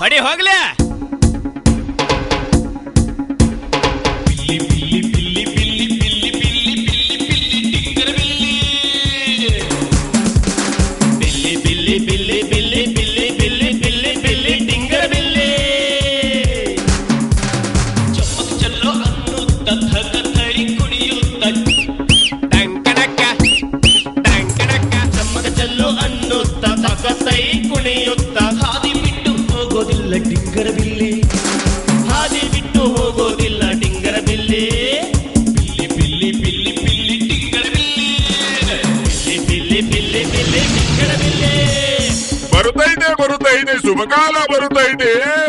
ಹೊಡಿ ಹೋಗ್ಲಿ ಬರುತ್ತೈತೆ ಶುಭಕಾಲ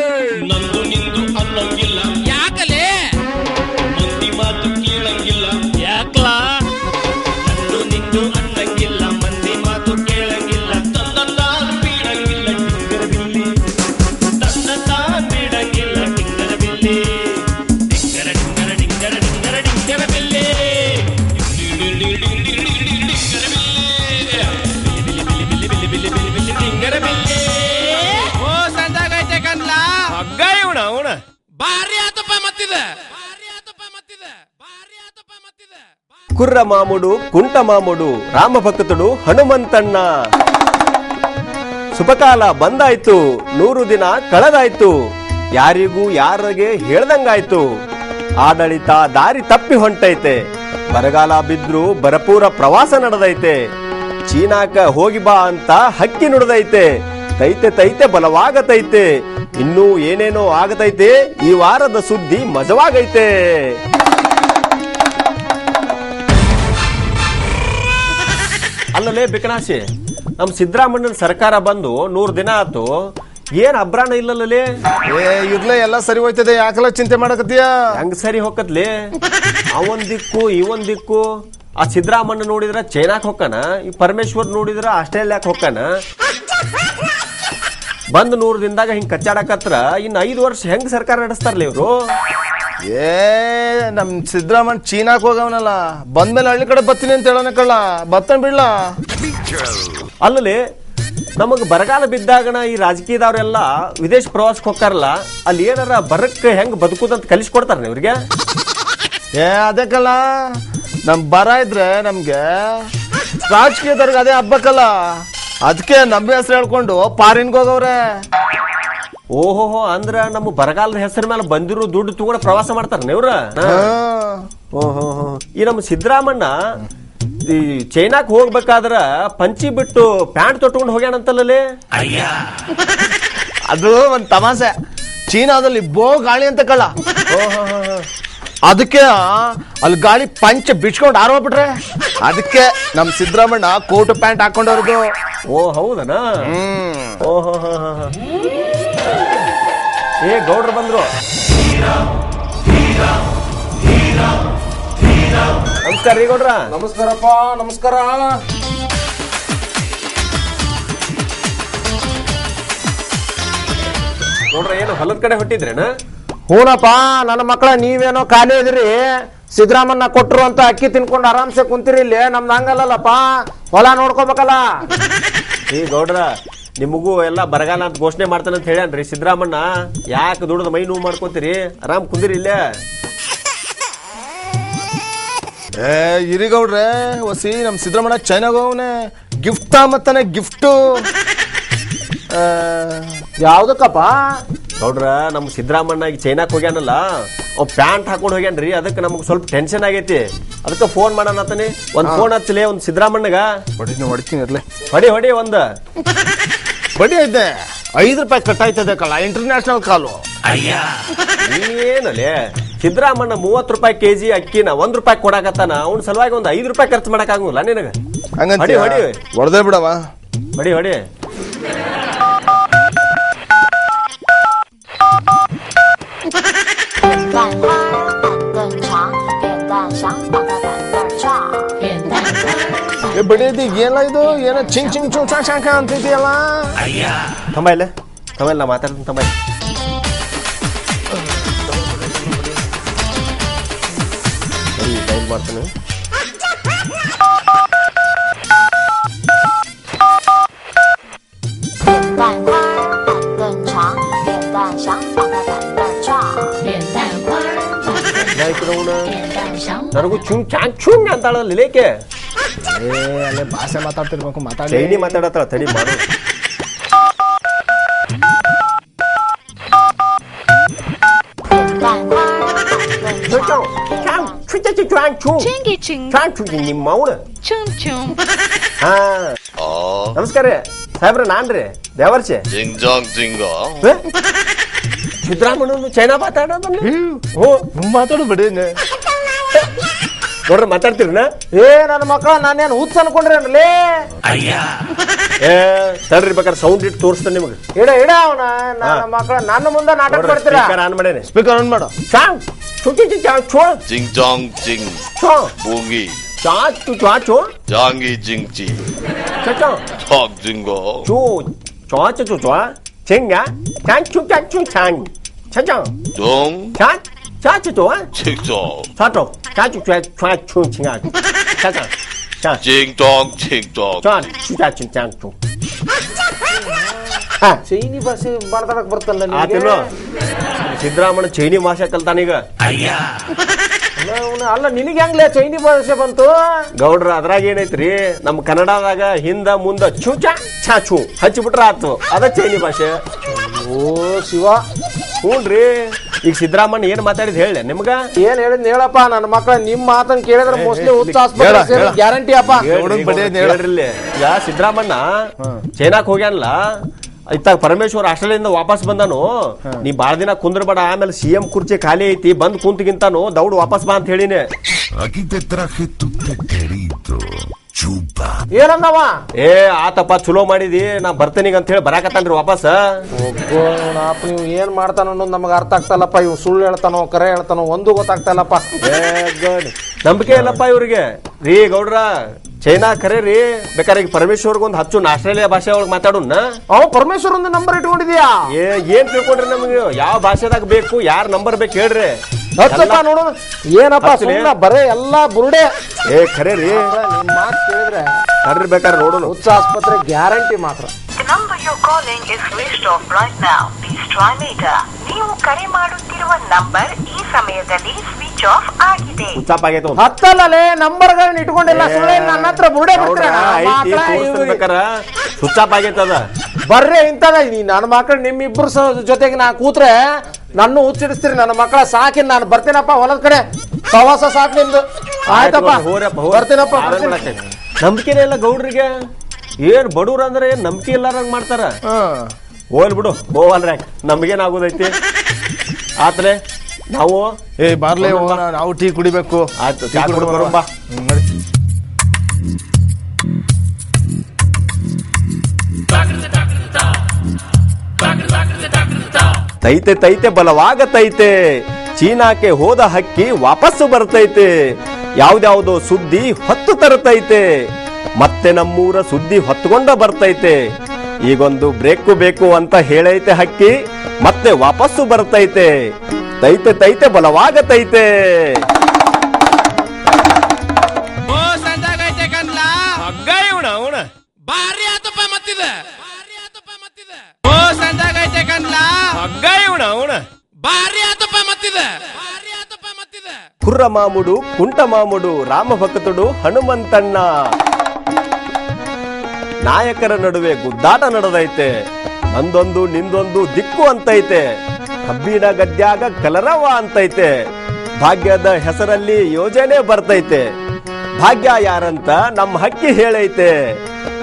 ಕುರ್ರ ಮಾಮುಡು, ಕುಂಟ ಮಾಮುಡು ರಾಮಭಕ್ತುಡು ಹನುಮಂತಣ್ಣ. ಶುಭಕಾಲ ಬಂದಾಯ್ತು, ನೂರು ದಿನ ಕಳೆದಾಯ್ತು. ಯಾರಿಗೂ ಯಾರಿಗೆ ಹೇಳ್ದಂಗಾಯ್ತು. ಆಡಳಿತ ದಾರಿ ತಪ್ಪಿ ಹೊಂಟೈತೆ. ಬರಗಾಲ ಬಿದ್ರು ಬರಪೂರ ಪ್ರವಾಸ ನಡೆದೈತೆ. ಚೀನಾಕ ಹೋಗಿ ಬಾ ಅಂತ ಹಕ್ಕಿ ನುಡಿದೈತೆ. ತೈತೆ ತೈತೆ ಬಲವಾಗತೈತೆ. ಇನ್ನೂ ಏನೇನೋ ಆಗತೈತೆ ಈ ವಾರದ ಸುದ್ದಿ ಮಜವಾಗೈತೆ. ಅಲ್ಲಲೇ ಬಿಕನಾಶಿ ನಮ್ ಸಿದ್ದರಾಮಣ್ಣನ ಸರ್ಕಾರ ಬಂದು ನೂರು ದಿನ ಆತು ಏನ್ ಅಬ್ರಾಣ ಇಲ್ಲಲ್ಲೇ ಏ ಇರ್ಲೇ ಎಲ್ಲ ಸರಿ ಹೋಯ್ತದೆ ಯಾಕಲ್ಲ ಚಿಂತೆ ಮಾಡಕತ್ತೀಯ? ಹೆಂಗ್ ಸರಿ ಹೋಗತ್ಲಿ ಅವನ್ ದಿಕ್ಕು ಇವನ್ ದಿಕ್ಕು. ಆ ಸಿದ್ದರಾಮಣ್ಣ ನೋಡಿದ್ರ ಚೈನಾಕ್ ಹೊಕ್ಕನ? ಈ ಪರಮೇಶ್ವರ್ ನೋಡಿದ್ರ ಆಸ್ಟ್ರೇಲಿಯಾಕ್ ಹೊಕ್ಕನ? ಬಂದ್ ನೂರ್ ದಿನದಾಗ ಹಿಂಗ್ ಕಚ್ಚಾಡಕತ್ರ ಇನ್ ಐದು ವರ್ಷ ಹೆಂಗ್ ಸರ್ಕಾರ ನಡೆಸ್ತಾರಲ್ಲ ಇವರು? ಏ ನಮ್ ಸಿದ್ದರಾಮನ್ ಚೀನಾಕ್ ಹೋಗವನಲ್ಲ. ಬಂದ್ಮೇಲೆ ಹಳ್ಳಿ ಕಡೆ ಬತ್ತೀನಿ ಅಂತ ಹೇಳೋಣ ಕಳ್ಳ. ಬತ್ತನ್ ಬಿಡ್ಲ. ಅಲ್ಲಲ್ಲಿ ನಮಗ್ ಬರಗಾಲ ಬಿದ್ದಾಗಣ ಈ ರಾಜಕೀಯದವ್ರೆಲ್ಲ ವಿದೇಶ ಪ್ರವಾಸಕ್ಕೆ ಹೋಗ್ತಾರಲ್ಲ ಅಲ್ಲಿ ಏನಾರ ಬರಕ್ಕೆ ಹೆಂಗ್ ಬದುಕುದಂತ ಕಲಿಸ್ಕೊಡ್ತಾರ ಇವ್ರಿಗೆ? ಏ ಅದಕ್ಕಲ್ಲ ಕಲ್ಲ ನಮ್ ಬರ ಇದ್ರೆ ನಮ್ಗೆ ರಾಜಕೀಯದವ್ರಿಗೆ ಅದೇ ಹಬ್ಬಕ್ಕಲ್ಲ ಅದಕ್ಕೆ ನಮ್ಮ ಹೆಸರು ಹೇಳ್ಕೊಂಡು ಪಾರಿನ್ಗೆ ಹೋಗವ್ರೆ. ಓಹೋಹೋ ಅಂದ್ರ ನಮ್ಮ ಬರಗಾಲದ ಹೆಸರ ಮೇಲೆ ಬಂದಿರೋ ದುಡ್ಡು ತಗೊಂಡು ಪ್ರವಾಸ ಮಾಡ್ತಾರ ನೀವ್ರ. ಓಹೋ ಈ ನಮ್ಮ ಸಿದ್ದರಾಮಣ್ಣ ಈ ಚೈನಾಕ್ ಹೋಗ್ಬೇಕಾದ್ರ ಪಂಚಿ ಬಿಟ್ಟು ಪ್ಯಾಂಟ್ ತೊಟ್ಕೊಂಡು ಹೋಗ್ಯಾನಂತಲ್ಲಿ ಅದು ಒಂದ್ ತಮಾಸೆ. ಚೀನಾದಲ್ಲಿ ಬೋ ಗಾಳಿ ಅಂತ ಕಳ್ಳ. ಅದಕ್ಕೆ ಅಲ್ಲಿ ಗಾಳಿ ಪಂಚ ಬಿಚ್ಕೊಂಡು ಆರೋಗ್ಬಿಟ್ರೆ ಅದಕ್ಕೆ ನಮ್ ಸಿದ್ದರಾಮಣ್ಣ ಕೋಟ್ ಪ್ಯಾಂಟ್ ಹಾಕೊಂಡವ್ರದು. ಓ ಹೌದನಾ? ಓಹೋ ಏ ಗೌಡ್ರು ಬಂದ್ರು. ನಮಸ್ಕಾರ ರೀ ಗೌಡ್ರ. ನಮಸ್ಕಾರಪ್ಪ ನಮಸ್ಕಾರ. ಗೌಡ್ರ ಏನು ಹೊಲದ ಕಡೆ ಹೊಟ್ಟಿದ್ರೇನ? ಹೂನಪ್ಪ ನನ್ನ ಮಕ್ಕಳ ನೀವೇನೋ ಖಾಲಿ ಇದ್ರಿ. ಸಿದ್ದರಾಮಣ್ಣ ಕೊಟ್ಟರು ಅಂತ ಅಕ್ಕಿ ತಿನ್ಕೊಂಡು ಆರಾಮ್ಸೆ ಕುಂತೀರಿ ಇಲ್ಲಿ. ನಮ್ದು ಹಂಗಲ್ಲಲ್ಲಪ್ಪ. ಹೊಲ ನೋಡ್ಕೋಬೇಕಲ್ಲ. ಈ ಗೌಡ್ರ ನಿಮಗೂ ಎಲ್ಲ ಬರಗಾಲ ಅಂತ ಘೋಷಣೆ ಮಾಡ್ತಾನೆ ಅಂತ ಹೇಳ್ಯಾನ್ರಿ. ಸಿದ್ದರಾಮಣ್ಣ ಯಾಕೆ ದುಡ್ದು ಮೈ ನೋವು ಮಾಡ್ಕೊತೀರಿ? ಆರಾಮ್ ಕುಂದಿರಿ ಇಲ್ಲೇ. ಏ ಇರಿಗೌಡ್ರೆ ಒಸಿ ನಮ್ಮ ಸಿದ್ದರಾಮಣ್ಣ ಚೈನಾಗ ಅವನೆ ಗಿಫ್ಟ್ ಮತ್ತಾನೆ ಗಿಫ್ಟು. ಯಾವ್ದಕ್ಕಪ್ಪ? ಗೌಡ್ರ ನಮ್ಮ ಸಿದ್ದರಾಮಣ್ಣ ಈಗ ಚೈನಾಕ್ ಹೋಗ್ಯಾನಲ್ಲ ಅವ್ ಪ್ಯಾಂಟ್ ಹಾಕೊಂಡು ಹೋಗ್ಯಾನ್ರಿ ಅದಕ್ಕೆ ನಮಗ್ ಸ್ವಲ್ಪ ಟೆನ್ಷನ್ ಆಗೈತಿ. ಅದಕ್ಕೆ ಫೋನ್ ಮಾಡೋಣ ಆತನಿ. ಒಂದ್ ಫೋನ್ ಹಚ್ಚಲಿ ಒಂದ್ ಸಿದ್ದರಾಮಣ್ಣಗ. ಹೊಡಿ ಹೊಡಿತೀನಿ ಇರ್ಲಿ. ಹೊಡಿ ಹೊಡಿ ಒಂದ. ಬಡಿ ಐತೆ ಐದು ರೂಪಾಯಿ ಕಟ್ಟಾಯ್ತದೆ ಕಲ್ಲ ಇಂಟರ್ನ್ಯಾಷನಲ್ ಕಾಲು. ಏನಲ್ಲೇ ಸಿದ್ದರಾಮಣ್ಣ ಮೂವತ್ತು ರೂಪಾಯಿ ಕೆಜಿ ಅಕ್ಕಿನ ಒಂದ್ ರೂಪಾಯಿ ಕೊಡಾಕತ್ತಾನ. ಅವ್ನ ಸಲುವಾಗಿ ಒಂದ್ ಐದು ರೂಪಾಯಿ ಖರ್ಚು ಮಾಡಕ್ ಆಗಂಗಿಲ್ಲ ನಿನಗ. ಹಂಗಂತ ಹೊಡಿ, ಹೊಡಿ. ಹೊಡೆದೇ ಬಿಡವಾ. ಬಡಿ ಹೊಡಿ. ಏ ಬಡಿಯದಿ ಏನ ಇದು ಏನ ಚಿಂಗ್ ಚಿಂಗ್ ಚೂ ಚಾ ಚಾಕ ಅಂತಿದೆಯಲ್ಲ ತಮ್ಮೈಲ ತಮ್ಮೈಲ ನಾ ಮಾತಾಡ್ತೀನಿ ತಮ್ಮೈ ಮಾಡ್ತೀನಿ ನನಗೂ ಚುಂಗ್ ಚಾಂಗ್ ಚುಂಗ್ ಅಂತಾಳಲ್ಲ ಇಲೇಕೆ ಏ ಅಲ್ಲೇ ಭಾಷೆ ಮಾತಾಡ್ತಿರ್ಬೇಕು ಮಾತಾಡಿ. ಚೈನಿ ಮಾತಾಡತ್ತಾಳ ತಡಿ ಮಾಡಿ. ಚಿಂಗಿ ಚಿಂಗ್ ನಿಮ್ಮ ಅವನ ಚುಂ ಚುಂ ಹಾ. ನಮಸ್ಕಾರ ರೀ. ಸಾಹೇಬ್ರ ನಾನ್ ರೀ. ದೇವರ್ಚೆ ಜಿಂಗ್ ಜಾಂಗ್ ಚೈನಾ ಮಾತಾಡೋದಲ್ಲ ಹ್ಞೂ ಮಾತಾಡು ನೋಡ್ರಿ ಮಾತಾಡ್ತೀರಿನ ಏ ನನ್ನ ಮಕ್ಕಳ ನಾನೇನು ಹುಚ್ಚ ಅನ್ಕೊಂಡ್ರೇನ್ಲೇ ಏ ತಡ್ರಿ ಬೇಕಾದ್ರೆ ಸೌಂಡ್ ಇಟ್ಟು ತೋರಿಸ್ತೇನೆ ನಿಮಗೆ ಇಡ ಇಡ ಅವನ ನನ್ನ ಮಕ್ಕಳ ನನ್ನ ಮುಂದೆ ನಾಟಕ ಮಾಡ್ತೀರಾ ಸ್ಪೀಕರ್ ಆನ್ ಮಾಡೇನೆ ಸ್ಪೀಕರ್ ಆನ್ ಮಾಡು ಚಾಂಗ್ ಚು ಚು ಚು ಚಾಂಗ್ ಚೋ 징정 징 ಚೋ 봉이 ಚಾ ಚು ಚಾ ಚೋ 장이 징지 ಚಾ ಚೋ 턱 징거 ಚು ಚೋ ಚು ಚು ಚೋ ಚೆಂಗ ಚಾಂಗ್ ಚು ಚಾಂಗ್ ಚು ಚಾಂಗ್ ಚಾ ಚಾ 동 ಚಾ ಚಾ ಚು ಚೋ 칙정 ಚಾ ಚೋ ಚಾ ಚು ಚಾ ಚಾ ಚು ಚಿಂಗ ಚಾ ಚಾ ಚಾ 징동 칙정 ಚಾ ಚು ಚಾ ಚು ಚಾಂಗ್ ಚು ಹಾ ಚೈನಿ ಭಾಷೆ ಮಾತಾಡಕ್ ಬರ್ತಲ್ಲ ನಿನಗೆ? ಆತಿಲ್ವ ಸಿದ್ದರಾಮಣ್ಣ ಚೈನಿ ಭಾಷೆ ಕಲ್ತಾನೀಗ ಅಲ್ಲ ಅವ್ನ- ಅಲ್ಲ ನಿನಗೆ ಹೆಂಗ್ಲೇ ಚೈನಿ ಭಾಷೆ ಬಂತು ಗೌಡ್ರ ಅದ್ರಾಗ ಏನೈತ್ರಿ ನಮ್ ಕನ್ನಡದಾಗ ಹಿಂದ ಮುಂದ ಚೂ ಚಾ ಛಾ ಚೂ ಹಚ್ಚಿಬಿಟ್ರ ಆತು ಅದ ಚೈನಿ ಭಾಷೆ ಓ ಶಿವ ಹ್ಞೂನ್ರಿ ಈಗ ಸಿದ್ದರಾಮಣ್ಣ ಏನ್ ಮಾತಾಡಿದ್ ಹೇಳಿ ನಿಮ್ಗ? ಏನ್ ಹೇಳಿದ್ ಹೇಳಪ್ಪ ನನ್ನ ಮಕ್ಕಳ ನಿಮ್ ಮಾತನ್ನ ಕೇಳಿದ್ರೆ ಮೋಸ್ಟ್ಲಿ ಹುಚ್ಚ ಆಸ್ಪತ್ರೆ ಹೇಳ. ಗ್ಯಾರಂಟಿ ಅಪ್ಪ. ಈಗ ಸಿದ್ದರಾಮಣ್ಣ ಚೈನಾಕ್ ಹೋಗ್ಯಾನಲ್ಲ ಇತ್ತ ಪರಮೇಶ್ವರ್ ಆಸ್ಟ್ರೇಲಿಯಿಂದ ವಾಪಸ್ ಬಂದಾನು. ನೀ ಬಾಳ ದಿನ ಕುಂದ್ರಬೇಡ ಆಮೇಲೆ ಸಿ ಎಂ ಕುರ್ಚಿ ಖಾಲಿ ಐತಿ ಬಂದ್ ಕುಂತ್ಗಿಂತಾನು ದೌಡ್ ವಾಪಸ್ ಬಾ ಅಂತ ಹೇಳಿನಿ. ಏನಂದವ ಏ ಆತಪ್ಪ ಚಲೋ ಮಾಡಿದಿ. ನಾ ಬರ್ತೇನೀಗ ಅಂತ ಹೇಳಿ ಬರಾಕತ್ತಾನ್ರಿ ವಾಪಸ್. ನೀವು ಏನ್ ಮಾಡ್ತಾನ ಅನ್ನೋದು ನಮಗ ಅರ್ಥ ಆಗ್ತಲ್ಲಪ್ಪ ಇವ್ ಸುಳ್ಳು ಹೇಳ್ತಾನೋ ಕರೆ ಹೇಳ್ತಾನೋ ಒಂದು ಗೊತ್ತಾಗ್ತಲ್ಲಪ್ಪ ಏ ಗುಡ್ ನಂಬಿಕೆ ಇಲ್ಲಪ್ಪ ಇವ್ರಿಗೆ. ರೀ ಗೌಡ್ರ ಚೈನಾ ಕರೆ ರೀ. ಬೇಕಾದ್ರೆ ಈಗ ಪರಮೇಶ್ವರ್ ಒಂದು ಹಚ್ಚು ಆಸ್ಟ್ರೇಲಿಯಾ ಭಾಷೆ ಒಳಗೆ ಮಾತಾಡೋಣ. ಅವ್ ಪರಮೇಶ್ವರ್ ಒಂದು ನಂಬರ್ ಇಟ್ಕೊಂಡಿದ್ಯಾ? ಏ ಏನ್ ತಿಳ್ಕೊಂಡ್ರಿ ನಮ್ಗೆ? ಯಾವ ಭಾಷೆದಾಗ ಬೇಕು ಯಾರ ನಂಬರ್ ಬೇಕು ಹೇಳ್ರಿ. ಹಚ್ಚಪ್ಪ ನೋಡು ಏನಪ್ಪ. ಸುಮ್ಮನೆ ಬರೇ ಎಲ್ಲಾ ಬುರುಡೆ. ಏ ಖರೆ ರೀ. ಮಾತು ಕೇಳಿದ್ರೆ ಕರ್ರಿ ಬೇಕಾದ್ರೆ ನೋಡೋಣ. ಹುಚ್ಚ ಆಸ್ಪತ್ರೆ ಗ್ಯಾರಂಟಿ ಮಾತ್ರ. ನೀವು ಕರೆ ಮಾಡುತ್ತಿರುವ ನಂಬರ್ ಈ ಸಮಯದಲ್ಲಿ ಸ್ವಿಚ್ ಆಫ್ ಆಗಿದೆ. ಹುಚ್ಚಾಪ್ ಆಗೈತೆ. ಹತ್ತಲ್ಲೇ ನಂಬರ್ಗಳನ್ನ ಇಟ್ಕೊಂಡಿಲ್ಲ. ಸುಳ್ಳೆ ನನ್ನ ಹತ್ರ ಬುರುಡೆ ಬೇಕಾರೆ ಹುಚ್ಚಾಪ್ ಆಗೈತೆ ಅದ. ಬರ್ರೆ ಇಂತದ ನೀ ನನ್ನ ಮಕ್ಕಳು ನಿಮ್ಮಿಬ್ರು ಸ- ಜೊತೆಗೆ ನಾ ಕೂತ್ರೆ ನನ್ನ ಉಚ್ಚಿಡಿಸ್ತೀರಿ ನನ್ನ ಮಕ್ಕಳ ಸಾಕಿ ನಾನು ಬರ್ತೀನಪ್ಪ ಹೊಲದ ಕಡೆ. ಪ್ರವಾಸ ಸಾಕು ನಿಮ್ದು. ಆಯ್ತಪ್ಪ ಹೋರಪ್ಪ ಬರ್ತೀನಪ್ಪ. ನಂಬಿಕೆನೇ ಇಲ್ಲ ಗೌಡ್ರಿಗೆ. ಏನ್ ಬಡವ್ರ ಅಂದ್ರೆ ಏನ್ ನಂಬಿಕೆ ಇಲ್ಲಾರಂಗ್ ಮಾಡ್ತಾರ? ಹೋಲ್ ಬಿಡು ಗೋವಲ್ ರ್ಯಾಕ್ ನಮ್ಗೇನಾಗೋದೈತಿ ಆತ್ರೆ ನಾವು ಏ ಬಾರ್ಲೇ ಹೋಗೋಣ ನಾವು ಟೀ ಕುಡಿಬೇಕು. ಆಯ್ತು, ಬಾ. ತೈತೆ ತೈತೆ ಬಲವಾಗತೈತೆ. ಚೀನಾಕ್ಕೆ ಹೋದ ಹಕ್ಕಿ ವಾಪಸ್ಸು ಬರ್ತೈತೆ. ಯಾವ್ದಾವುದೋ ಸುದ್ದಿ ಹೊತ್ತು ತರತೈತೆ. ಮತ್ತೆ ನಮ್ಮೂರ ಸುದ್ದಿ ಹೊತ್ಕೊಂಡ ಬರ್ತೈತೆ. ಈಗೊಂದು ಬ್ರೇಕು ಬೇಕು ಅಂತ ಹೇಳೈತೆ ಹಕ್ಕಿ, ಮತ್ತೆ ವಾಪಸ್ಸು ಬರ್ತೈತೆ. ತೈತೆ ತೈತೆ ಬಲವಾಗತೈತೆ. ಕುಂಟ ಮಾಮುಡು ರಾಮಭಕ್ತುಡು, ಹನುಮಂತಣ್ಣ. ನಾಯಕರ ನಡುವೆ ಗುದ್ದಾಟ ನಡೆದೈತೆ. ಅಂದೊಂದು ನಿಂದೊಂದು ದಿಕ್ಕು ಅಂತೈತೆ. ಕಬ್ಬಿನ ಗದ್ಯಾಗ ಕಲರವ ಅಂತೈತೆ. ಭಾಗ್ಯದ ಹೆಸರಲ್ಲಿ ಯೋಜನೆ ಬರ್ತೈತೆ. ಭಾಗ್ಯ ಯಾರಂತ ನಮ್ಮ ಹಕ್ಕಿ ಹೇಳೈತೆ.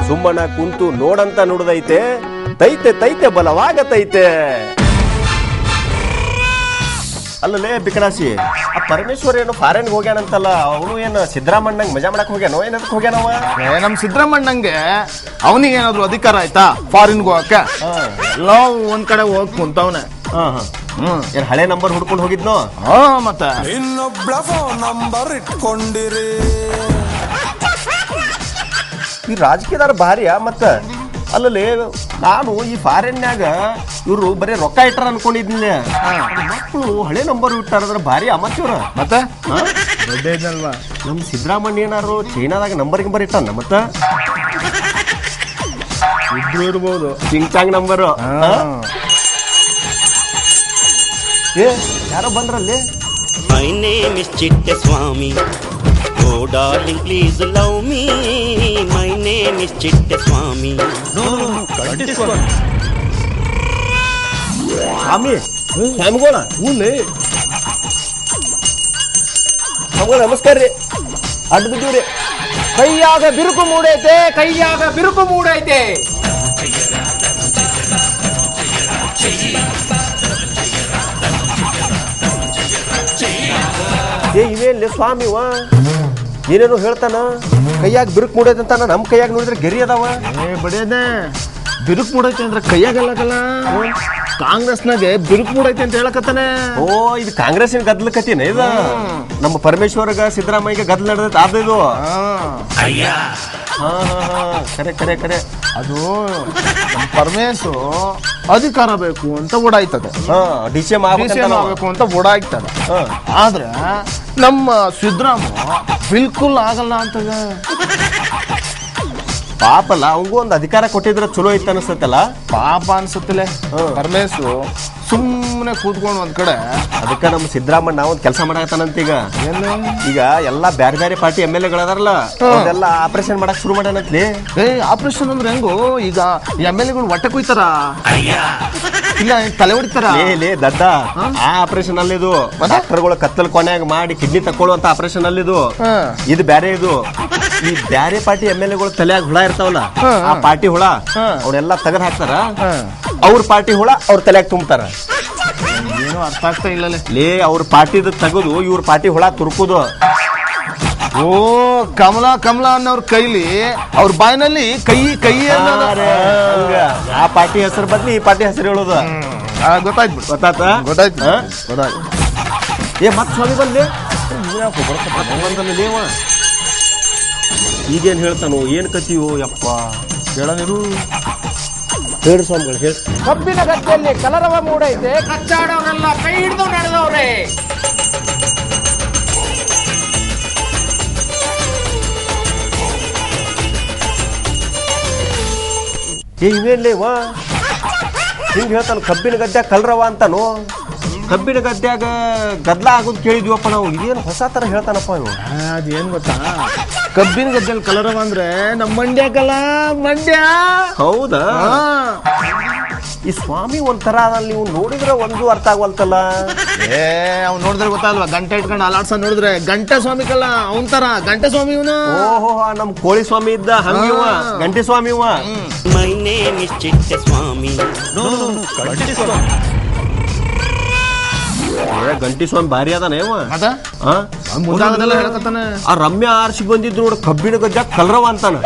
ಸುಮ್ಮನ ಕುಂತು ನೋಡಂತ ನುಡ್ದೈತೆ. ತೈತೆ ತೈತೆ, ಬಲವಾಗತೈತೆ. ಅಲ್ಲಲೇ ಬಿಕನಾಸಿ ಆ ಪರಮೇಶ್ವರ್ ಏನು ಫಾರಿನ್ ಹೋಗ್ಯಾನಂತಲ್ಲ ಅವನು ಏನು ಸಿದ್ದರಾಮಣ್ಣಂಗೆ ಮಜಾ ಮಾಡಕ್ ಹೋಗ್ಯಾನೋ ಏನದಕ್ಕೆ ಹೋಗ್ಯಾನವ? ಏ, ನಮ್ ಸಿದ್ದರಾಮಣ್ಣಂಗೆ ಅವನಿಗೆ ಏನಾದ್ರು ಅಧಿಕಾರ ಆಯ್ತಾ ಫಾರಿನ್ ಹೋಗಕ್ಕೆ? ಎಲ್ಲೋ ಒಂದ್ ಕಡೆ ಹೋಗ್ ಕುಂತವ್ನೆ. ಹಾ ಹಾ. ಹ್ಮ್. ಏನ್ ಹಳೆ ನಂಬರ್ ಹುಡ್ಕೊಂಡು ಹೋಗಿದ್ನೋ? ಹಾ ಮತ್ತೆ. ಇನ್ನೊಬ್ಳ ಫೋನ್ ನಂಬರ್ ಇಟ್ಕೊಂಡಿರಿ. ಈ ರಾಜಕೀಯದಾರ ಭಾರಿಯಾ ಮತ್ತ ಅಲ್ಲಲ್ಲಿ ನಾನು ಈ ಫಾರಿನ್ಯಾಗ ಇವರು ಬರೀ ರೊಕ್ಕ ಇಟ್ಟಾರ ಅನ್ಕೊಂಡಿದ್ನಿ. ಮಕ್ಕಳು ಹಳೆ ನಂಬರ್ ಇಟ್ಟಾರ ಭಾರಿ ಅಮತ್ಯವ್ರ ಮತ್ತ? ದೊಡ್ಡ ನಮ್ಮ ನಮ್ ಸಿದ್ದರಾಮಣ್ಣ ಏನಾರು ಚೈನಾದಾಗ ನಂಬರ್ ಗಿಂಬರ್ ಇಟ್ಟಾನ ಮತ್ತ? ಇದ್ರು ಇರ್ಬೋದು. ಚಿಂಚಾಂಗ್ ನಂಬರು ಏ ಯಾರೋ ಬಂದ್ರಲ್ಲಿ? ಮೈ name is Chitta Swami. Oh darling, please love me. My name is Chitta Swami. ಸ್ವಾಮಿ ಸ್ವಾಮಿಗೋಳ ಹೂಲೆ ಸ್ವಾಮಿಗೋಳ ನಮಸ್ಕಾರ ರೀ ಅಡ್ಡ ಬಿದ್ದೀವ್ರಿ ಕೈಯಾಗ ಬಿರುಕು ಮೂಡೈತೆ ಕೈಯಾಗ ಬಿರುಕು ಮೂಡೈತೆ ಏ ಇವೇನ್ಲಿ ಸ್ವಾಮಿ ವಾ ಏನೇನೋ ಹೇಳ್ತಾನ? ಕೈಯಾಗ ಬಿರುಕು ಮೂಡೋದಂತ ನಮ್ಮ ಕೈಯಾಗ ನೋಡಿದ್ರೆ ಗೆರಿ ಅದಾವ. ಏ ಬಡಿಯದೆ ಬಿರುಕು ಮೂಡೈತೆ ಅಂದ್ರೆ ಕೈಯಾಗಲ್ಲಕಲ್ಲ ಕಾಂಗ್ರೆಸ್ನಾಗೆ ಬಿರುಕು ಮೂಡೈತೆ ಅಂತ ಹೇಳಕತ್ತಾನೆ. ಓ ಇದು ಕಾಂಗ್ರೆಸ್ಸಿನ ಗದ್ಲ ಕತಿನ ಇದು? ನಮ್ಮ ಪರಮೇಶ್ವರ್ಗ ಸಿದ್ದರಾಮಯ್ಯಗೆ ಗದ್ಲ ನಡೆದೈತೆ ಆದ ಇದು? ಹಾ. ಹಾ ಹಾ ಹಾ. ಕರೆ ಕರೆ ಕರೆ. ಅದು ನಮ್ಮ ಪರಮೇಶು ಅಧಿಕಾರ ಬೇಕು ಅಂತ ಓಡಾಯ್ತದೆ. ಹಾ ಡಿ ಸಿ ಎಂ DCM ಆಗ್ಬೇಕು ಅಂತ ಓಡಾಯ್ತದೆ. ಆದ್ರೆ ನಮ್ಮ ಸಿದ್ದರಾಮ ಬಿಲ್ಕುಲ್ ಆಗಲ್ಲ ಅಂತ ಪಾಪಲ್ಲ ಅವಂಗೂ ಒಂದು ಅಧಿಕಾರ ಕೊಟ್ಟಿದ್ರೆ ಚಲೋ ಇತ್ತು ಅನಿಸ್ತೈತಲ್ಲ? ಪಾಪ ಅನ್ಸುತ್ತಲೆ. ಪರಮೇಶು ಸುಮ್ಮನೆ ಕೂತ್ಕೊಂಡು ಒಂದ್ ಕಡೆ. ಅದಕ್ಕೆ ನಮ್ಮ ಸಿದ್ದರಾಮಣ್ಣ ಒಂದು ಕೆಲಸ ಮಾಡಕತ್ತಾನಂತ ಈಗ ಏನು ಈಗ ಎಲ್ಲಾ ಬ್ಯಾರೆ ಬ್ಯಾರೆ ಪಾರ್ಟಿ ಎಂ ಎಲ್ ಎಗಳದಾರಲ್ಲ ಅದೆಲ್ಲ ಆಪರೇಷನ್ ಮಾಡಕ್ ಶುರು ಮಾಡ್ಯಾನಂತ್ಲಿ. ಏ ಆಪರೇಷನ್ ಅಂದ್ರೆ ಹೆಂಗು? ಈಗ ಎಂ ಎಲ್ ಎಗಳು ಹೊಟ್ಟೆ ಕುಯ್ತಾರ. ಇಲ್ಲ ತಲೆ ಹೊಡಿತಾರ ಲೇ ಲೇ ದಡ್ಡ ಆ ಆಪರೇಷನ್ ಅಲ್ಲಿದು ಡಾಕ್ಟರ್ಗಳು ಕತ್ತಲ್ ಕೊನೆಯಾಗ ಮಾಡಿ ಕಿಡ್ನಿ ತಕೊಳ್ಳುವಂತ ಆಪರೇಷನ್ ಅಲ್ಲಿದು. ಹಾ. ಇದು ಬ್ಯಾರೆ ಇದು. ಈ ಬ್ಯಾರೆ ಪಾರ್ಟಿ ಎಂ ಎಲ್ ಎಗಳು ತಲೆಯಾಗ ಹುಳ ಇರ್ತಾವಲ್ಲ ಹಾ, ಆ ಪಾರ್ಟಿ ಹುಳ ಹಾ. ಅವನ್ನೆಲ್ಲ ತೆಗೆದ್ ಹಾಕ್ತಾರ? ಹಾ. ಅವ್ರ ಪಾರ್ಟಿ ಹುಳ ಅವ್ರ ತಲೆಯಾಗ ತುಂಬ್ತಾರ? ಏನು ಅರ್ಥ ಆಗ್ತಾ ಇಲ್ಲ ಲೇ ಅವ್ರ ಪಾರ್ಟಿದು ತೆಗೆದು ಇವ್ರ ಪಾರ್ಟಿ ಹುಳ ತುರ್ಕುದು. ಓ ಕಮಲ ಕಮಲ ಅನ್ನೋರ್ ಕೈಲಿ ಅವ್ರ ಬಾಯಿನಲ್ಲಿ ಕೈ ಕೈ ಅನ್ನೋದು. ಹಂಗ. ಆ ಪಾರ್ಟಿ ಹೆಸರು ಬದ್ಲಿ ಈ ಪಾರ್ಟಿ ಹೆಸರು ಹೇಳೋದು. ಆ, ಗೊತ್ತಾಯ್ತು ಬಿಡು. ಗೊತ್ತಾತ ಗೊತ್ತಾಯ್ತು. ಗೊತ್ತಾಯ್ತು. ಏ ಮತ್ ಸ್ವಾಮಿ ಬಂದೆ ನೀವ ಈಗೇನ್ ಹೇಳ್ತಾನು? ಏನ್ ಕತೀವೋ ಯಪ್ಪ. ಹೇಳೋದಿರು ಹೇಳಿ ಸ್ವಾಮಿಗಳು ಹೇಳಿ. ಕಬ್ಬಿನ ಗದ್ದೆಯಲ್ಲಿ ಕಲರವ ಮೂಡೈತೆ ಕಚ್ಚಾಡೋರೆಲ್ಲ ಕೈ ಹಿಡಿದು ನಡೆದವ್ರೆ. ಏ ಇವೇನ್ಲೇವ ಹಿಂಗ್ ಹೇಳ್ತಾನ ಕಬ್ಬಿನ ಗದ್ದ್ಯಾಗ ಕಲ್ರವ ಅಂತಾನು? ಕಬ್ಬಿನ ಗದ್ದ್ಯಾಗ ಗದ್ಲ ಆಗೋದು ಕೇಳಿದ್ವಪ್ಪ ನಾವು. ಇದೇನು ಹೊಸ ತರ ಹೇಳ್ತಾನಪ್ಪ ಇವ್? ಅದೇನ್ ಗೊತ್ತಾ? ಕಬ್ಬಿನ ಗದ್ದೆಲ್ ಕಲರವ ಅಂದ್ರೆ ನಮ್ಮ ಮಂಡ್ಯ ಕಲ ಮಂಡ್ಯ. ಹೌದಾ. ಈ ಸ್ವಾಮಿ ಒಂಥರ ನೀವು ನೋಡಿದ್ರೆ ಒಂದು ಅರ್ಥ ಆಗವಲ್ತಲ್ಲ ಏ ಅವ್ನು ನೋಡಿದ್ರೆ ಗೊತ್ತಾಗಲ್ವಾ? ಗಂಟೆ ಇಟ್ಕೊಂಡು ಅಲಾಡ್ಸ ನೋಡಿದ್ರೆ ಗಂಟೆ ಸ್ವಾಮಿ ಕಲ್ಲ ಅವನ್ ತರ. ಗಂಟೆ ಸ್ವಾಮಿ ಇವನು? ಓಹೋ ನಮ್ ಕೋಳಿ ಸ್ವಾಮಿ ಇದ್ದ ಹಂಗಿವ ಗಂಟೆ ಸ್ವಾಮಿ ಇವ. ಏ, ಗಂಟಿ ಸ್ವಾಮಿ ಭಾರಿ ಅದಾನ ಇವ. ಅದ? ಆ? ಮುಂದಾಗದೆಲ್ಲ ಹೇಳ್ಕತ್ತಾನೆ ಆ ರಮ್ಯಾ ಆರ್ಸಿ ಬಂದಿದ್ರು ನೋಡು ಕಬ್ಬಿಣ ಗಜ್ಜ ಕಲ್ರವ ಅಂತಾನ.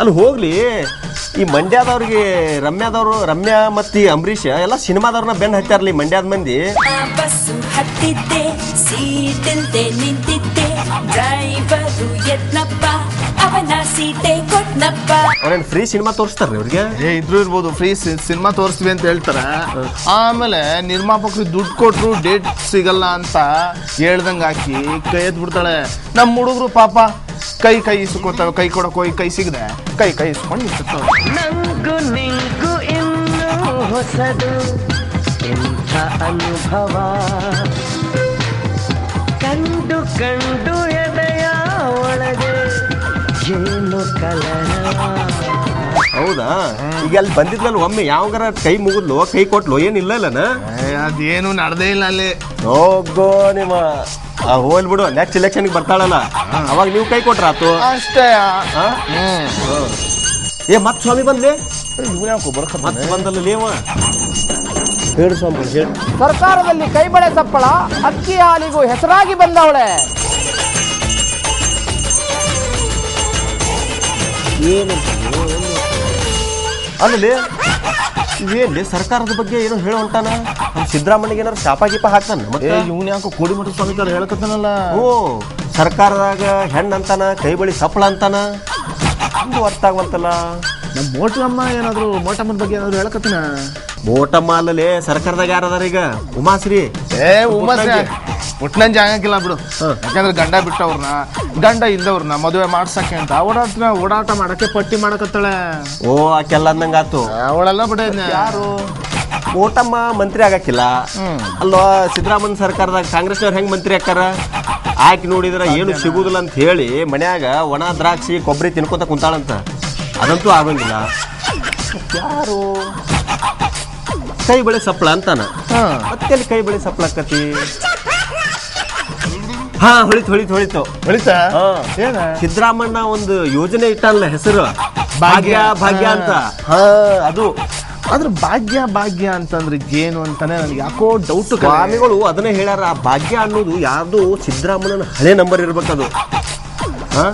ಅಲ್ಲಿ ಹೋಗ್ಲಿ. ಈ ಮಂಡ್ಯದವ್ರಿಗೆ ರಮ್ಯಾದವರು ರಮ್ಯಾ ಮತ್ತಿ ಅಂಬರೀಷ್ ಎಲ್ಲ ಸಿನಿಮಾದವ್ರನ್ನ ಬೆನ್ನ ಹಚ್ಚಾರ್ಲಿ ಮಂಡ್ಯದ ಮಂದಿ. ಬಸ್ಸು ಹತ್ತಿದ್ದೆ ಸೀಟಿಲ್ದೆ ನಿಂತಿದ್ದೆ. ಡ್ರೈವರು ಎದ್ನಪ್ಪ ಅವನ ಸೀಟೆ ಕೊಟ್ನಪ್ಪ. ಅವ್ರೇನ್ ಫ್ರೀ ಸಿನಿಮಾ ತೋರಿಸ್ತಾರ್ರಿ ಅವ್ರಿಗೆ ಏ ಇದ್ರು ಇರ್ಬೋದು ಫ್ರೀ ಸಿನಿಮಾ ತೋರಿಸ್ತೀವಿ ಅಂತ ಹೇಳ್ತಾರೆ. ಆಮೇಲೆ ನಿರ್ಮಾಪಕರು ದುಡ್ಡು ಕೊಟ್ರು ಡೇಟ್ ಸಿಗಲ್ಲ ಅಂತ ಹೇಳ್ದಂಗೆ ಹಾಕಿ ಕೈ ಎದ್ಬಿಡ್ತಾಳೆ ನಮ್ಮ ಹುಡುಗರು ಪಾಪ ಕೈ ಕೈ ಇಸ್ಕೋತಾವ ಕೈ ಕೊಡಕ್ ಹೋಗಿ ಕೈ ಸಿಗದೆ? ಕೈ ಕೈ ಇಸ್ಕೊಂಡು ನಿಂತಿರ್ತಾವೆ ನಂಗು ನಿಂಗು ಹೊಸದು ಎಂಥ ಅನುಭವ. ಕಂಡು ಕಂಡು ಹೌದಾ? ಈಗ ಅಲ್ಲಿ ಬಂದಿದ್ಲಲ್ಲ ಒಮ್ಮೆ ಯಾವಾಗಾರ ಕೈ ಮುಗಿದ್ಲು ಕೈ ಕೊಟ್ಲು ಏನಿಲ್ಲ ಇಲ್ಲನ ಅದೇನು ನಡ್ದೇ ಇಲ್ಲ ಅಲ್ಲಿ. ಹೋಗೋ ನಿಮ್ಮ. ಹೋಲ್ ಬಿಡು ನೆಕ್ಸ್ಟ್ ಇಲೆಕ್ಷನ್ ಬರ್ತಾಳಲ್ಲ. ಅವಾಗ ನೀವು ಕೈ ಕೊಟ್ರ ಆತು? ಅಷ್ಟೇ? ಏ ಮತ್ ಸ್ವಾಮಿ ಬಂದ್ಲಿ? ಬರ್ಕತ್ತಾನೆ? ಮತ್ ಬಂದಲ್ಲ ನೀವ? ಹೇಳಿ ಸ್ವಾಮಿ ಹೇಳಿ. ಸರ್ಕಾರದಲ್ಲಿ ಕೈಬಳೆ ಸಪ್ಪಳ ಅಕ್ಕಿ ಹಾಲಿಗೂ ಹೆಸರಾಗಿ ಬಂದವಳೆ. ಅಲ್ಲಿ ಇಲ್ಲಿ ಸರ್ಕಾರದ ಬಗ್ಗೆ ಏನೋ ಹೇಳೋ ಹೊಂಟಾನ ಸಿದ್ದರಾಮಯ್ಯಗೆ ಏನಾರು ಶಾಪ ಗೀಪ ಹಾಕ್ತಾನ ಮತ್ತೆ ಇವ್ನು ಯಾಕೋ ಕೋಡಿ ಮಠ ಸ್ವಾಮಿ ಹೇಳಕತ್ತಾನಲ್ಲ? ಓ ಸರ್ಕಾರದಾಗ ಹೆಣ್ಣು ಅಂತಾನ ಕೈ ಬಳಿ ಸಪ್ಪಳ ಅಂತಾನ? ಒಂದು ಅರ್ಥ ಆಗವಂತಲ್ಲ ನಮ್ಮ ಮೋಟಮ್ಮ ಏನಾದರೂ ಮೋಟಮ್ಮನ ಬಗ್ಗೆ ಏನಾದ್ರು ಹೇಳಕತ್ತಿನ? ಮೋಟಮ್ಮ ಮಾಲಲ್ಲಿ ಸರ್ಕಾರದಾಗ ಯಾರದಾರ ಈಗ? ಉಮಾಶ್ರೀ. ಏ ಉಮ್ಮಸ್ ಪುಟ್ನಂಜಿ ಆಗಂಗಿಲ್ಲ ಬಿಡು. ಯಾಕಂದ್ರೆ ಗಂಡ ಬಿಟ್ಟವ್ರನ್ನ ಗಂಡ ಇಲ್ದವ್ರನ್ನ ಮದುವೆ ಮಾಡ್ಸಕ್ಕೆ ಅಂತ ಓಡಾಟ ಓಡಾಟ ಮಾಡಕ್ಕೆ ಪಟ್ಟಿ ಮಾಡಕತ್ತಾಳೆ. ಓ ಆಕೆಲ್ಲ ಅಂದಂಗಾತು ಅವಳೆಲ್ಲ ಬಿಡ ಯಾರು? ಓಟಮ್ಮ ಮಂತ್ರಿ ಆಗಕ್ಕಿಲ್ಲ. ಅಲ್ವಾ ಸಿದ್ದರಾಮಯ್ಯ ಸರ್ಕಾರದಾಗ ಕಾಂಗ್ರೆಸ್ನವ್ರು ಹೆಂಗ್ ಮಂತ್ರಿ ಆಕಾರ ಆಕಿ ನೋಡಿದ್ರೆ ಏನು ಸಿಗುದಿಲ್ಲ ಅಂತ ಹೇಳಿ ಮನ್ಯಾಗ ಒಣ ದ್ರಾಕ್ಷಿ ಕೊಬ್ಬರಿ ತಿನ್ಕೋತ ಕುಂತಾಳಂತ. ಅದಂತೂ ಆಗಂಗಿಲ್ಲ. ಯಾರು? ಕೈ ಬಳೆ ಸಪ್ಳ ಅಂತಾನ ಮತ್ತೆಲ್ಲಿ ಕೈ ಬಳೆ ಸಪ್ಳ ಆಕತಿ? ಹಾ ಹೊಳಿತು ಹೊಳಿತು ಹೊಳಿತು. ಹೊಳಿತ? ಹಾ. ಏನ? ಸಿದ್ದರಾಮಣ್ಣ ಒಂದು ಯೋಜನೆ ಇಟ್ಟಲ್ಲ ಹೆಸರು? ಭಾಗ್ಯ ಭಾಗ್ಯ. ಅಂತ. ಹಾ. ಅದು. ಆದ್ರೆ ಭಾಗ್ಯ ಭಾಗ್ಯ ಅಂತಂದ್ರೆ ಏನು ಅಂತಾನೆ ನನಗೆ ಯಾಕೋ ಡೌಟ್ ಸ್ವಾಮಿಗಳು ಅದನ್ನೇ ಹೇಳ್ಯಾರ ಆ ಭಾಗ್ಯ ಅನ್ನೋದು ಯಾರ್ದು ಸಿದ್ದರಾಮಣ್ಣನ ಹಳೆ ನಂಬರ್ ಇರ್ಬೇಕದು. ಹಾ?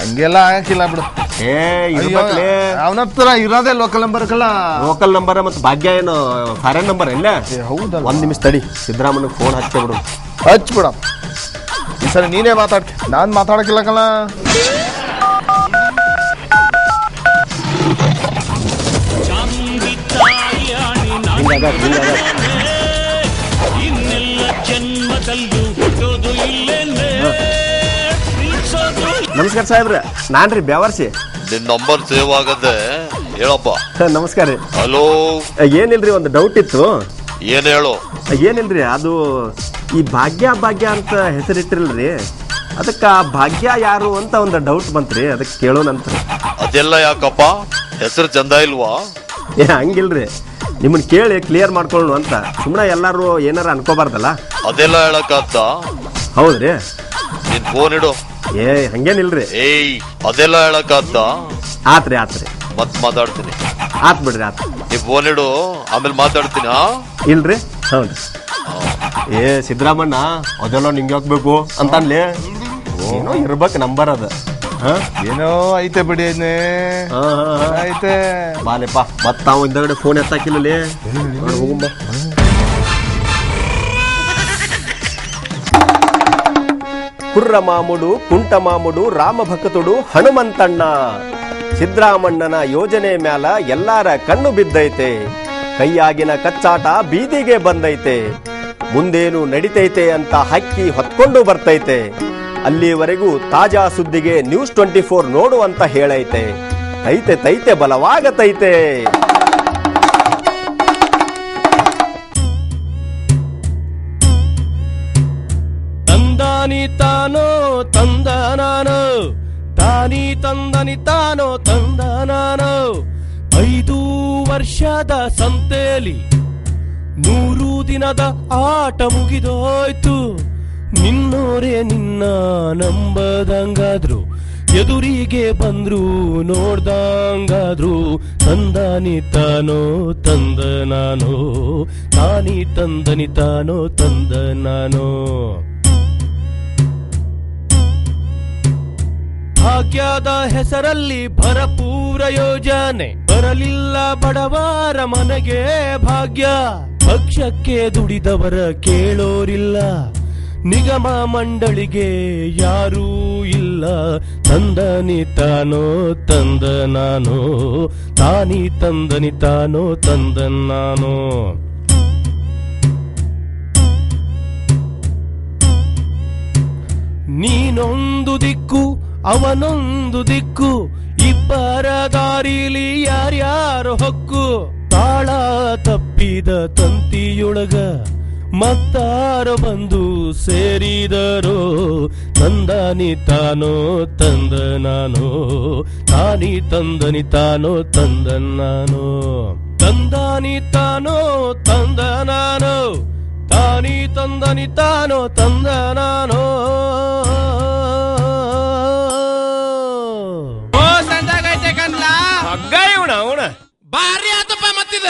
ಹಂಗೆಲ್ಲ ಆಗಕ್ಕಿಲ್ಲ ಬಿಡು. ಏ ಇರ್ಬೇಕ್ಲೇ ಅವನ ಹತ್ರ ಇರೋದೇ ಲೋಕಲ್ ನಂಬರ್ ಕಲ್ಲ ಲೋಕಲ್ ನಂಬರ್ ಮತ್ತೆ ಭಾಗ್ಯ ಏನು ಫಾರಿನ್ ನಂಬರ್ ಇಲ್ಲ? ಹೌದಾ ಒಂದ್ ನಿಮಿಷ ತಡಿ ಸಿದ್ದರಾಮಣ್ಣಗೆ ಫೋನ್ ಹಚ್ಚೇ ಬಿಡು. ಹಚ್ ಬಿಡ ಈ ಸರಿ ನೀನೇ ಮಾತಾಡ್ತಿ. ನಾನ್ ಮಾತಾಡಕ್ಕಿಲ್ಲ ಕಲ್ಲ ನಮಸ್ಕಾರ ಸಾಹೇಬ್ರ. ನಾನ್ರಿ ಬ್ಯಾವರ್ಸಿ ನಿನ್ ನಂಬರ್ ಸೇವ್ ಆಗದೆ ಹೇಳಪ್ಪ. ನಮಸ್ಕಾರ ರೀ. ಹಲೋ ಏನಿಲ್ರಿ ಒಂದು ಡೌಟ್ ಇತ್ತು. ಏನ್ ಹೇಳು? ಏನಿಲ್ರಿ ಅದು ಈ ಭಾಗ್ಯ ಭಾಗ್ಯ ಅಂತ ಹೆಸರಿಟ್ಟಿರಲ್ರಿ. ಅದಕ್ಕೆ ಆ ಭಾಗ್ಯ ಯಾರು ಅಂತ ಒಂದು ಡೌಟ್ ಬಂತ್ರಿ ಅದಕ್ಕೆ ಕೇಳೋಣಂತ ಅದೆಲ್ಲ ಯಾಕಪ್ಪ? ಹೆಸರು ಚಂದ ಇಲ್ವಾ? ಏ ಹಂಗಿಲ್ರಿ. ನಿಮ್ಮನ್ನ ಕೇಳಿ ಕ್ಲಿಯರ್ ಮಾಡ್ಕೊಳ್ಳೋಣ ಅಂತ. ಸುಮ್ಮನೆ ಎಲ್ಲರೂ ಏನಾರ ಅನ್ಕೋಬಾರ್ದಲ್ಲ? ಅದೆಲ್ಲ ಹೇಳಕ್ಕ ಹೌದ್ರಿ. ನಿನ್ ಫೋನ್ ಇಡು. ಏ ಹಂಗೇನಿಲ್ರಿ. ಏಯ್ ಅದೆಲ್ಲ ಹೇಳಕ್ಕಾಗ್ತ ಆತ್ರಿ ಆತ್ರಿ. ಮತ್ ಮಾತಾಡ್ತೀನಿ. ಆತ್ ಬಿಡ್ರಿ ಆತ್. ನೀ ಫೋನ್ ಇಡು ಆಮೇಲೆ ಮಾತಾಡ್ತೀನಿ? ಹಾ ಇಲ್ರಿ ಹೌದು ಏ ಸಿದ್ದರಾಮಣ್ಣ ಅದೆಲ್ಲ ನಿಂಗೆ ಹಾಕ್ಬೇಕು ಅಂತಾನ್ಲಿ? ಏನೋ ಇರ್ಬೇಕು ನಂಬರ್ ಅದ. ಹಾ? ಏನೋ ಐತೆ ಬಿಡಿ ಅದ್ನೇ ಹಾ, ಹಾ, ಹಾ. ಐತೆ. ಬಾಲೆಪ್ಪ ಮತ್ತ ತಾವು ಹಿಂದಗಡೆ ಫೋನ್ ಎತ್ತಾಕಿಲ್ಲಲೇ? ಹೋಗುಂಬ. ಕುರ್ರ ಕುಂಟಮಾಮುಡು ಕುಂಟ ಮಾಮುಡು ರಾಮಭಕ್ತುಡು ಹನುಮಂತಣ್ಣ. ಸಿದ್ದರಾಮಣ್ಣನ ಯೋಜನೆ ಮ್ಯಾಲ ಎಲ್ಲಾರ ಕಣ್ಣು ಬಿದ್ದೈತೆ. ಕೈಯಾಗಿನ ಕಚ್ಚಾಟ ಬೀದಿಗೆ ಬಂದೈತೆ. ಮುಂದೇನು ನಡಿತೈತೆ ಅಂತ ಹಕ್ಕಿ ಹೊತ್ಕೊಂಡು ಬರ್ತೈತೆ. ಅಲ್ಲಿವರೆಗೂ ತಾಜಾ ಸುದ್ದಿಗೆ ನ್ಯೂಸ್ ಟ್ವೆಂಟಿ ಫೋರ್ ನೋಡು ಅಂತ ಹೇಳೈತೆ. ತೈತೆ ತೈತೆ, ಬಲವಾಗತೈತೆ. ತಂದ ನಾನು, ತಾನಿ ತಂದನಿ ತಾನೋ ತಂದ ನಾನು. ಐದು ವರ್ಷದ ಸಂತೆಯಲ್ಲಿ ನೂರು ದಿನದ ಆಟ ಮುಗಿದೋಯ್ತು. ನಿನ್ನೋರೇ ನಿನ್ನ ನಂಬದಂಗಾದ್ರು, ಎದುರಿಗೆ ಬಂದ್ರು ನೋಡ್ದಂಗಾದ್ರು, ತಂದಾನಿ ತಾನೋ ತಂದ ನಾನು, ತಾನಿ ತಂದನಿ ತಾನೋ ತಂದ ನಾನು. ಭಾಗ್ಯದ ಹೆಸರಲ್ಲಿ ಭರಪೂರ ಯೋಜನೆ. ಬರಲಿಲ್ಲ ಬಡವರ ಮನೆಗೆ ಭಾಗ್ಯ. ಪಕ್ಷಕ್ಕೆ ದುಡಿದವರ ಕೇಳೋರಿಲ್ಲ. ನಿಗಮ ಮಂಡಳಿಗೆ ಯಾರೂ ಇಲ್ಲ. ತಂದನಿ ತಾನೋ, ತಂದ ನಾನು. ತಾನಿ ತಂದನಿ ತಾನೋ, ತಂದ ನಾನು. ನೀನೊಂದು ದಿಕ್ಕು ಅವನೊಂದು ದಿಕ್ಕು, ಇಬ್ಬರ ದಾರಿಲಿ ಯಾರ್ಯಾರು ಹೊಕ್ಕು. ತಾಳ ತಪ್ಪಿದ ತಂತಿಯೊಳಗ ಮತ್ತಾರು ಬಂದು ಸೇರಿದರು. ತಂದನಿ ತಾನೋ ತಂದ ನಾನು ತಾನಿ ತಂದನಿ ತಾನೋ ತಂದ ನಾನು ತಂದಾನಿ ತಾನೋ ತಂದ ನಾನು ತಾನಿ ತಂದನಿ ತಾನೋ ತಂದ ನಾನು ಭಾರಿ ಆತಪ್ಪ ಮತ್ತಿದ.